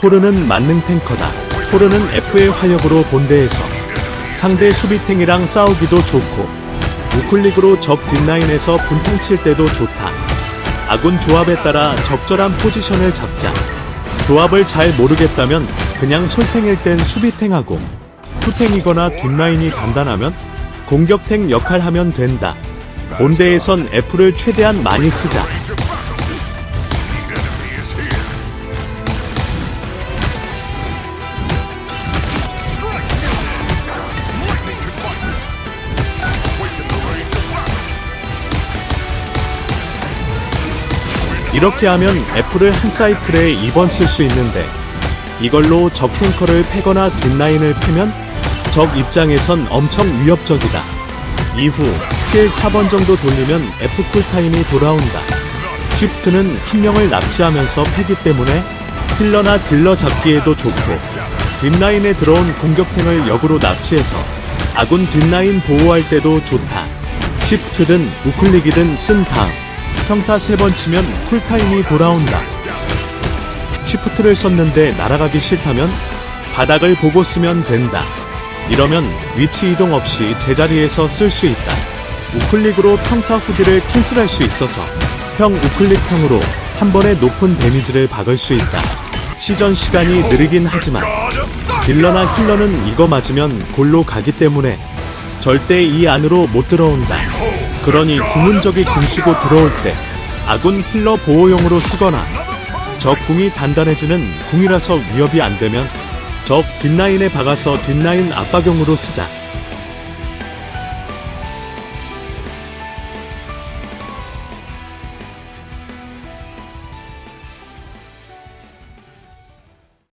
토르는 만능 탱커다. 토르는 F의 화력으로 본대에서 상대 수비탱이랑 싸우기도 좋고 우클릭으로 적 뒷라인에서 분탕 칠 때도 좋다. 아군 조합에 따라 적절한 포지션을 잡자. 조합을 잘 모르겠다면 그냥 솔탱일 땐 수비탱하고 투탱이거나 뒷라인이 단단하면 공격탱 역할 하면 된다. 본대에선 F를 최대한 많이 쓰자. 이렇게 하면 F를 한 사이클에 2번 쓸 수 있는데 이걸로 적 탱커를 패거나 뒷라인을 패면 적 입장에선 엄청 위협적이다. 이후 스킬 4번 정도 돌리면 F 쿨타임이 돌아온다. 쉬프트는 한 명을 납치하면서 패기 때문에 힐러나 딜러 잡기에도 좋고 뒷라인에 들어온 공격탱을 역으로 납치해서 아군 뒷라인 보호할 때도 좋다. 쉬프트든 우클릭이든 쓴 다음 평타 3번 치면 쿨타임이 돌아온다. 쉬프트를 썼는데 날아가기 싫다면 바닥을 보고 쓰면 된다. 이러면 위치 이동 없이 제자리에서 쓸 수 있다. 우클릭으로 평타 후디를 캔슬할 수 있어서 평 우클릭 평으로 한 번에 높은 데미지를 박을 수 있다. 시전 시간이 느리긴 하지만 딜러나 힐러는 이거 맞으면 골로 가기 때문에 절대 이 안으로 못 들어온다. 그러니 구문적이 궁 쓰고 들어올 때 아군 힐러 보호용으로 쓰거나 적 궁이 단단해지는 궁이라서 위협이 안 되면 적 뒷라인에 박아서 뒷라인 압박용으로 쓰자.